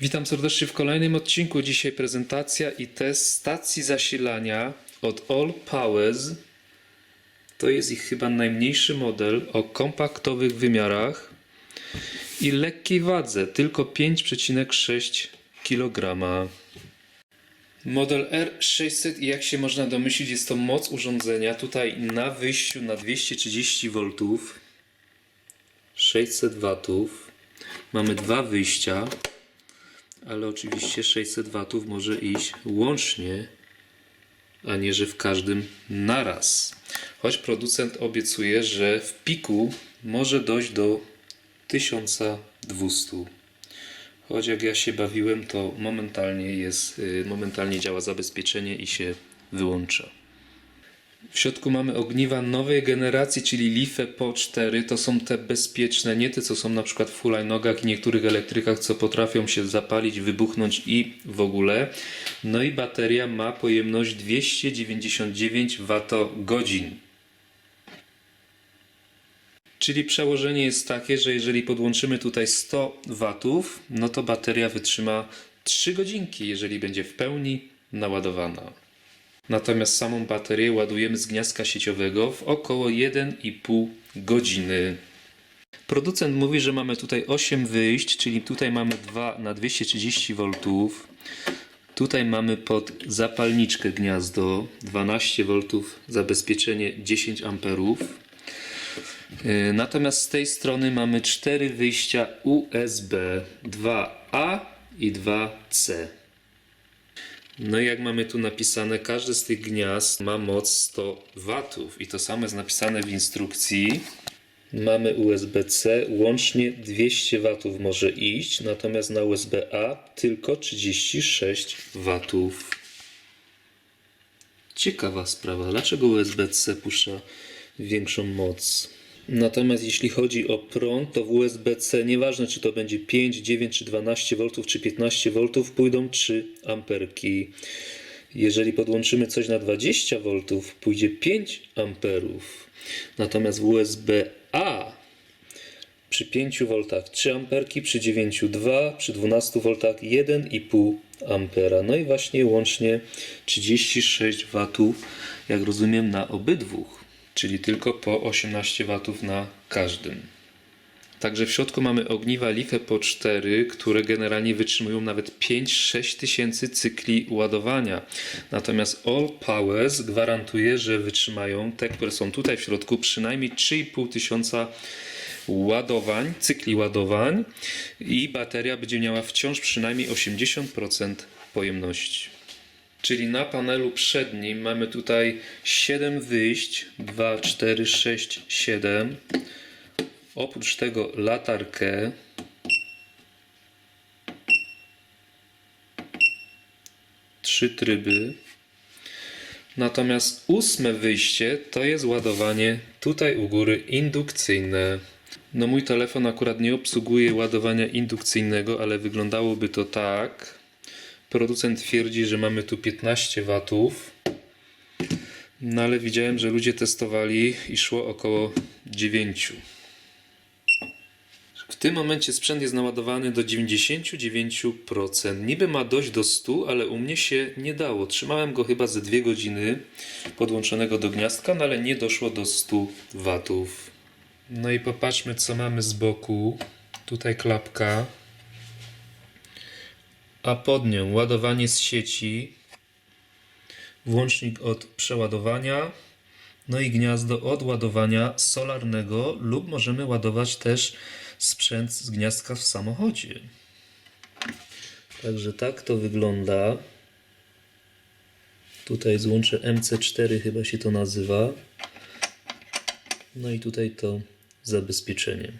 Witam serdecznie w kolejnym odcinku. Dzisiaj prezentacja i test stacji zasilania od All Powers. To jest ich chyba najmniejszy model o kompaktowych wymiarach i lekkiej wadze, tylko 5,6 kg. Model R600 i jak się można domyślić jest to moc urządzenia tutaj na wyjściu na 230 V 600 W mamy dwa wyjścia ale oczywiście 600 watów może iść łącznie, a nie że w każdym naraz. Choć producent obiecuje, że w piku może dojść do 1200. Choć jak ja się bawiłem, to momentalnie jest, y, momentalnie działa zabezpieczenie i się wyłącza. W środku mamy ogniwa nowej generacji, czyli LiFe po 4. To są te bezpieczne, nie te co są na przykład w hulajnogach i niektórych elektrykach, co potrafią się zapalić, wybuchnąć i w ogóle. No i bateria ma pojemność 299 Wh. Czyli przełożenie jest takie, że jeżeli podłączymy tutaj 100 watów, no to bateria wytrzyma 3 godzinki, jeżeli będzie w pełni naładowana. Natomiast samą baterię ładujemy z gniazdka sieciowego w około 1,5 godziny. Producent mówi, że mamy tutaj 8 wyjść, czyli tutaj mamy 2 na 230 V. Tutaj mamy pod zapalniczkę gniazdo 12 V, zabezpieczenie 10 A. Yy, Natomiast z tej strony mamy 4 wyjścia USB 2A i 2C. No i jak mamy tu napisane, każde z tych gniazd ma moc 100 watów i to samo jest napisane w instrukcji. Mamy USB-C, łącznie 200 watów może iść, natomiast na USB-A tylko 36 watów. Ciekawa sprawa, dlaczego USB-C puszcza większą moc? Natomiast jeśli chodzi o prąd, to w USB-C, nieważne czy to będzie 5, 9 czy 12 V, czy 15 V, pójdą 3 amperki. Jeżeli podłączymy coś na 20 V, pójdzie 5 amperów. Natomiast w USB-A przy 5 V 3 amperki, przy 9 2, przy 12 V 1,5 ampera. No i właśnie łącznie 36 W, jak rozumiem, na obydwu, czyli tylko po 18 W na każdym. Także w środku mamy ogniwa LiFe po 4, które generalnie wytrzymują nawet 5-6 tysięcy cykli ładowania. Natomiast All Powers gwarantuje, że wytrzymają te, które są tutaj w środku, przynajmniej 3,5 tysiąca ładowań, cykli ładowań i bateria będzie miała wciąż przynajmniej 80% pojemności. Czyli na panelu przednim mamy tutaj 7 wyjść, 2, 4, 6, 7. Oprócz tego latarkę. Trzy tryby. Natomiast ósme wyjście to jest ładowanie tutaj u góry indukcyjne. No mój telefon akurat nie obsługuje ładowania indukcyjnego, ale wyglądałoby to tak. Producent twierdzi, że mamy tu 15 watów. No ale widziałem, że ludzie testowali i szło około 9. W tym momencie sprzęt jest naładowany do 99%. Niby ma dojść do 100, ale u mnie się nie dało. Trzymałem go chyba ze 2 godziny podłączonego do gniazdka, no ale nie doszło do 100 watów. No i popatrzmy, co mamy z boku. Tutaj klapka, a pod nią ładowanie z sieci, włącznik od przeładowania, no i gniazdo od ładowania solarnego lub możemy ładować też sprzęt z gniazdka w samochodzie. Także tak to wygląda. Tutaj złącze MC4 chyba się to nazywa. No i tutaj to zabezpieczenie.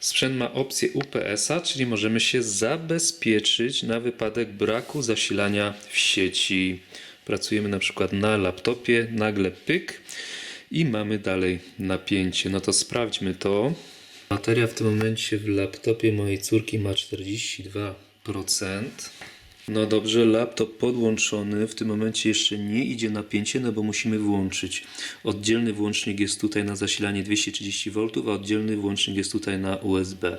Sprzęt ma opcję UPS-a, czyli możemy się zabezpieczyć na wypadek braku zasilania w sieci. Pracujemy na przykład na laptopie, nagle pyk i mamy dalej napięcie. No to sprawdźmy to. Bateria w tym momencie w laptopie mojej córki ma 42%. No dobrze, laptop podłączony. W tym momencie jeszcze nie idzie napięcie, no bo musimy włączyć. Oddzielny włącznik jest tutaj na zasilanie 230 V, a oddzielny włącznik jest tutaj na USB.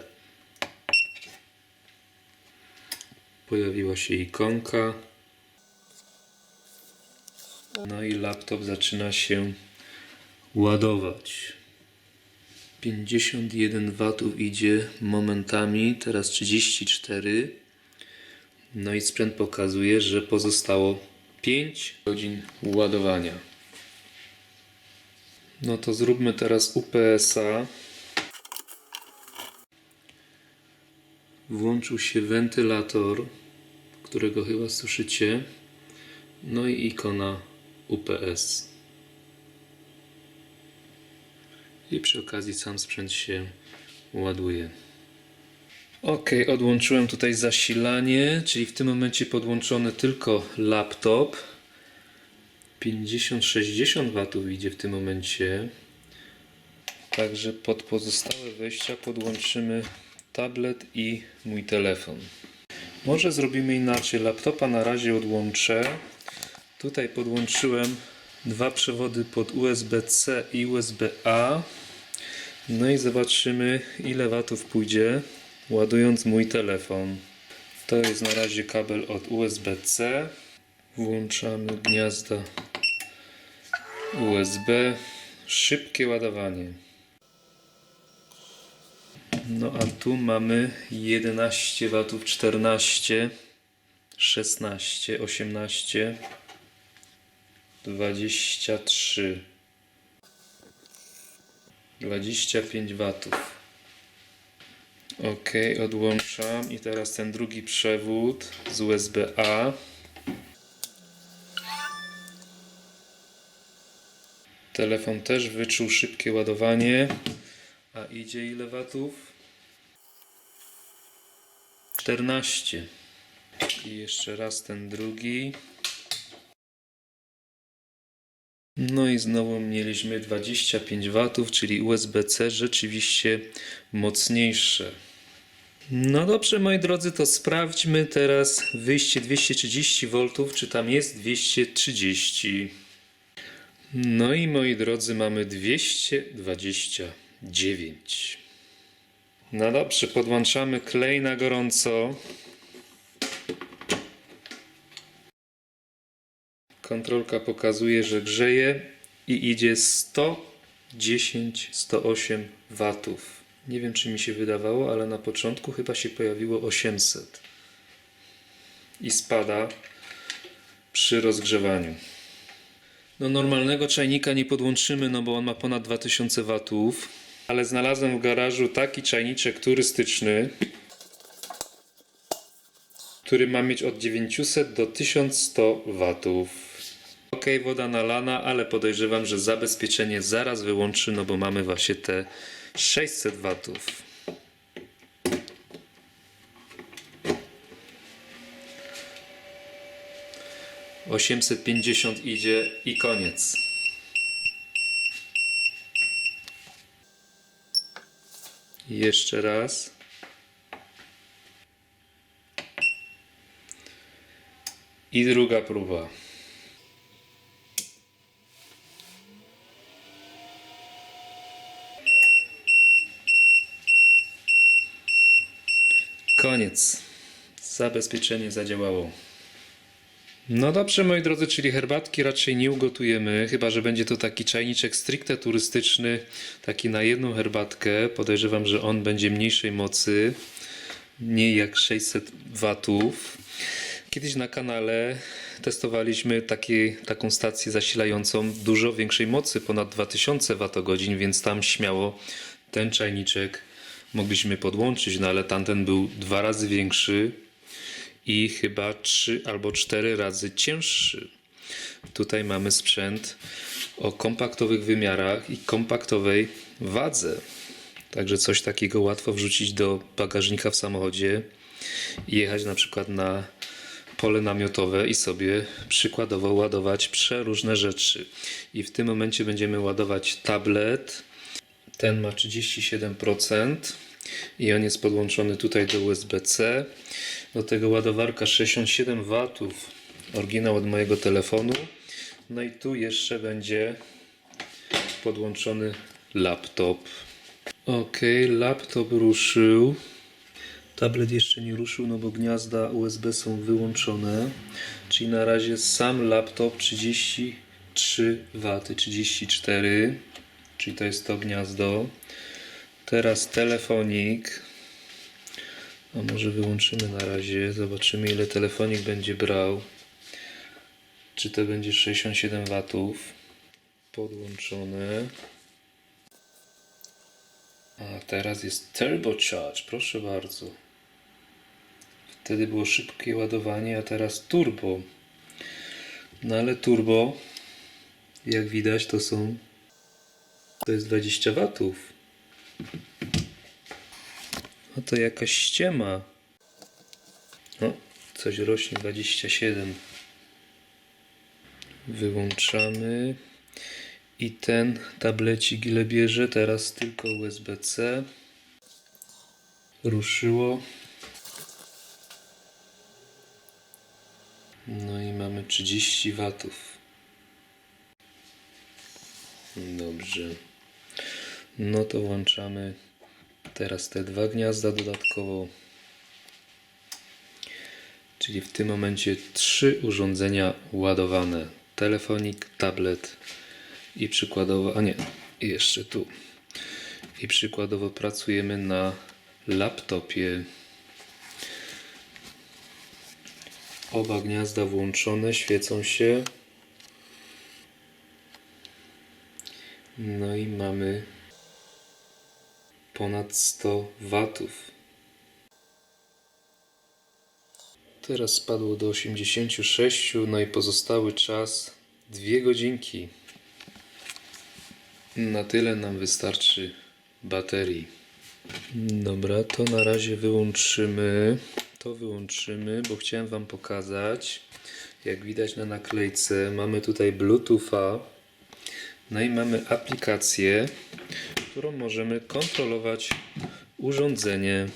Pojawiła się ikonka. No i laptop zaczyna się ładować. 51 watów idzie momentami, teraz 34. No i sprzęt pokazuje, że pozostało 5 godzin ładowania. No to zróbmy teraz UPS-a. Włączył się wentylator, którego chyba słyszycie. No i ikona UPS. I przy okazji sam sprzęt się ładuje. Ok, odłączyłem tutaj zasilanie, czyli w tym momencie podłączony tylko laptop. 50-60 watów idzie w tym momencie. Także pod pozostałe wejścia podłączymy tablet i mój telefon. Może zrobimy inaczej. Laptopa na razie odłączę. Tutaj podłączyłem dwa przewody pod USB-C i USB-A. No i zobaczymy ile watów pójdzie ładując mój telefon. To jest na razie kabel od USB-C. Włączamy gniazda USB. Szybkie ładowanie. No a tu mamy 11 watów, 14, 16, 18, 23, 25 watów. Ok, odłączam i teraz ten drugi przewód z USB-A. Telefon też wyczuł szybkie ładowanie. A idzie ile watów? 14. I jeszcze raz ten drugi. No i znowu mieliśmy 25 watów, czyli USB-C rzeczywiście mocniejsze. No dobrze, moi drodzy, to sprawdźmy teraz wyjście 230 V, czy tam jest 230. No i moi drodzy, mamy 229. No dobrze, podłączamy klej na gorąco. Kontrolka pokazuje, że grzeje i idzie 110, 108 watów. Nie wiem, czy mi się wydawało, ale na początku chyba się pojawiło 800. I spada przy rozgrzewaniu. No normalnego czajnika nie podłączymy, no bo on ma ponad 2000 watów. Ale znalazłem w garażu taki czajniczek turystyczny, który ma mieć od 900 do 1100 watów. Ok, woda nalana, ale podejrzewam, że zabezpieczenie zaraz wyłączy, no bo mamy właśnie te 600 watów. Osiemset pięćdziesiąt idzie i koniec. Jeszcze raz. I druga próba. Koniec. Zabezpieczenie zadziałało. No dobrze, moi drodzy, czyli herbatki raczej nie ugotujemy, chyba że będzie to taki czajniczek stricte turystyczny, taki na jedną herbatkę. Podejrzewam, że on będzie mniejszej mocy, mniej jak 600 watów. Kiedyś na kanale testowaliśmy taki, taką stację zasilającą dużo większej mocy, ponad 2000 watogodzin, więc tam śmiało ten czajniczek mogliśmy podłączyć, no ale tamten był dwa razy większy i chyba trzy albo cztery razy cięższy. Tutaj mamy sprzęt o kompaktowych wymiarach i kompaktowej wadze. Także coś takiego łatwo wrzucić do bagażnika w samochodzie i jechać na przykład na pole namiotowe i sobie przykładowo ładować przeróżne rzeczy. I w tym momencie będziemy ładować tablet. Ten ma 37% i on jest podłączony tutaj do USB-C. Do tego ładowarka 67 W, oryginał od mojego telefonu. No i tu jeszcze będzie podłączony laptop. Ok, laptop ruszył. Tablet jeszcze nie ruszył, no bo gniazda USB są wyłączone. Czyli na razie sam laptop 33 W, 34, czyli to jest to gniazdo. Teraz telefonik. A może wyłączymy na razie, zobaczymy ile telefonik będzie brał. Czy to będzie 67 W podłączone. A teraz jest turbocharge, proszę bardzo. Wtedy było szybkie ładowanie, a teraz turbo. No ale turbo, jak widać, to są. To jest 20 watów. A to jakaś ściema. O, coś rośnie 27. Wyłączamy. I ten tablecik ile bierze? Teraz tylko USB-C. Ruszyło. No i mamy 30 watów. Dobrze. No to włączamy teraz te dwa gniazda dodatkowo. Czyli w tym momencie trzy urządzenia ładowane. Telefonik, tablet i przykładowo, a nie, jeszcze tu. I przykładowo pracujemy na laptopie. Oba gniazda włączone, świecą się. No i mamy ponad 100 watów. Teraz spadło do 86, no i pozostały czas 2 godzinki. Na tyle nam wystarczy baterii. Dobra, to na razie wyłączymy. To wyłączymy, bo chciałem Wam pokazać. Jak widać na naklejce, mamy tutaj Bluetootha. No i mamy aplikację, którą możemy kontrolować urządzenie.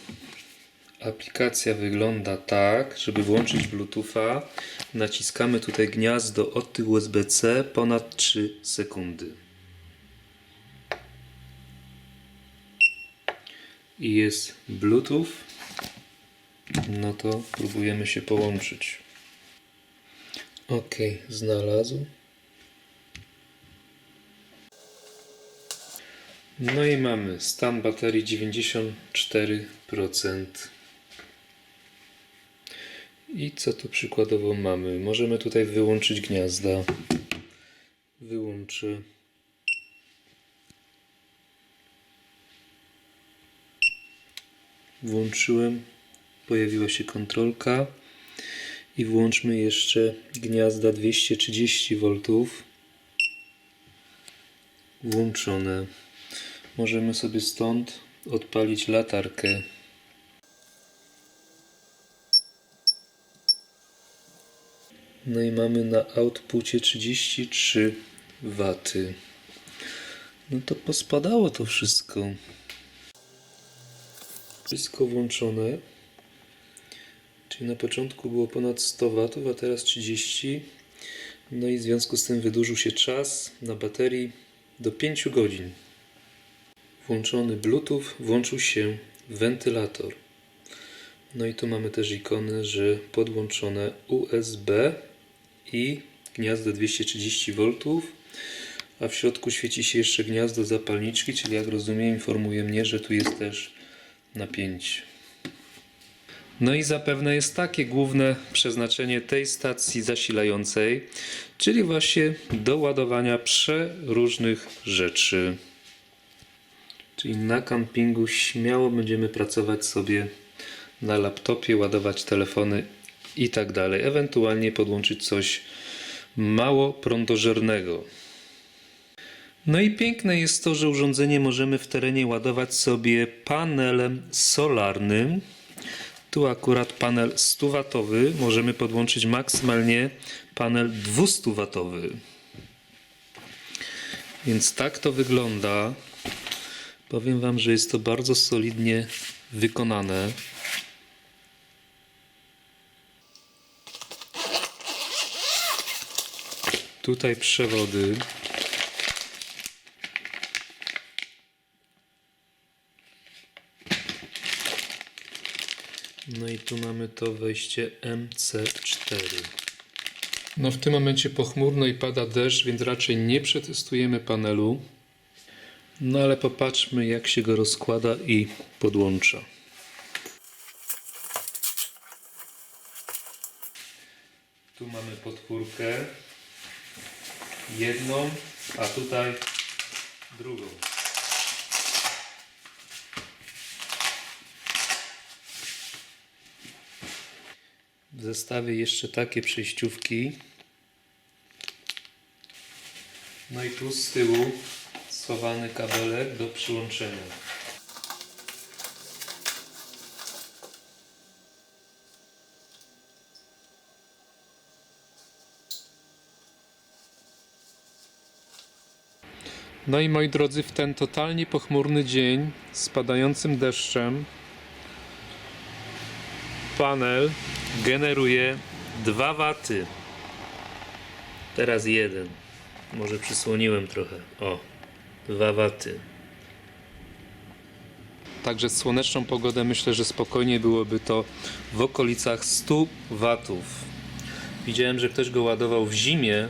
Aplikacja wygląda tak, żeby włączyć Bluetootha. Naciskamy tutaj gniazdo od tych USB-C ponad 3 sekundy. i jest Bluetooth, no to próbujemy się połączyć. Ok, znalazł. No i mamy stan baterii 94%. I co tu przykładowo mamy? Możemy tutaj wyłączyć gniazda. Wyłączę. włączyłem, pojawiła się kontrolka i włączmy jeszcze gniazda 230 V włączone. Możemy sobie stąd odpalić latarkę. No i mamy na outpucie 33 W. No to pospadało to wszystko. Wszystko włączone. Czyli na początku było ponad 100 W, a teraz 30. No i w związku z tym wydłużył się czas na baterii do 5 godzin. Włączony Bluetooth, włączył się wentylator. No i tu mamy też ikony, że podłączone USB i gniazdo 230 V, a w środku świeci się jeszcze gniazdo zapalniczki, czyli jak rozumiem informuje mnie, że tu jest też napięcie. No i zapewne jest takie główne przeznaczenie tej stacji zasilającej, czyli właśnie do ładowania przeróżnych rzeczy. Czyli na kampingu śmiało będziemy pracować sobie na laptopie, ładować telefony i tak dalej. Ewentualnie podłączyć coś mało prądożernego. No i piękne jest to, że urządzenie możemy w terenie ładować sobie panelem solarnym. Tu akurat panel 100W, możemy podłączyć maksymalnie panel 200W. Więc tak to wygląda. Powiem Wam, że jest to bardzo solidnie wykonane. Tutaj przewody. tu mamy to wejście MC4. No w tym momencie pochmurno i pada deszcz, więc raczej nie przetestujemy panelu. No ale popatrzmy jak się go rozkłada i podłącza. Tu mamy podpórkę. Jedną, a tutaj drugą. W zestawie jeszcze takie przejściówki. No i tu z tyłu schowany kabelek do przyłączenia. No i moi drodzy, w ten totalnie pochmurny dzień z padającym deszczem panel generuje 2 waty. Teraz jeden. Może przysłoniłem trochę. O, 2 waty. Także z słoneczną pogodę myślę, że spokojnie byłoby to w okolicach 100 watów. Widziałem, że ktoś go ładował w zimie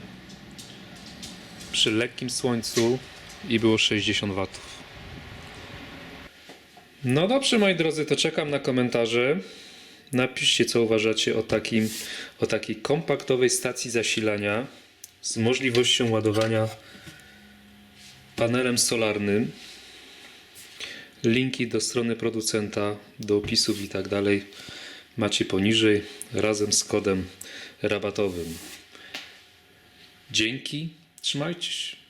przy lekkim słońcu i było 60 watów. No dobrze, moi drodzy, to czekam na komentarze. Napiszcie, co uważacie o, takim, o takiej kompaktowej stacji zasilania z możliwością ładowania panelem solarnym. Linki do strony producenta, do opisów i tak dalej macie poniżej razem z kodem rabatowym. Dzięki, trzymajcie się.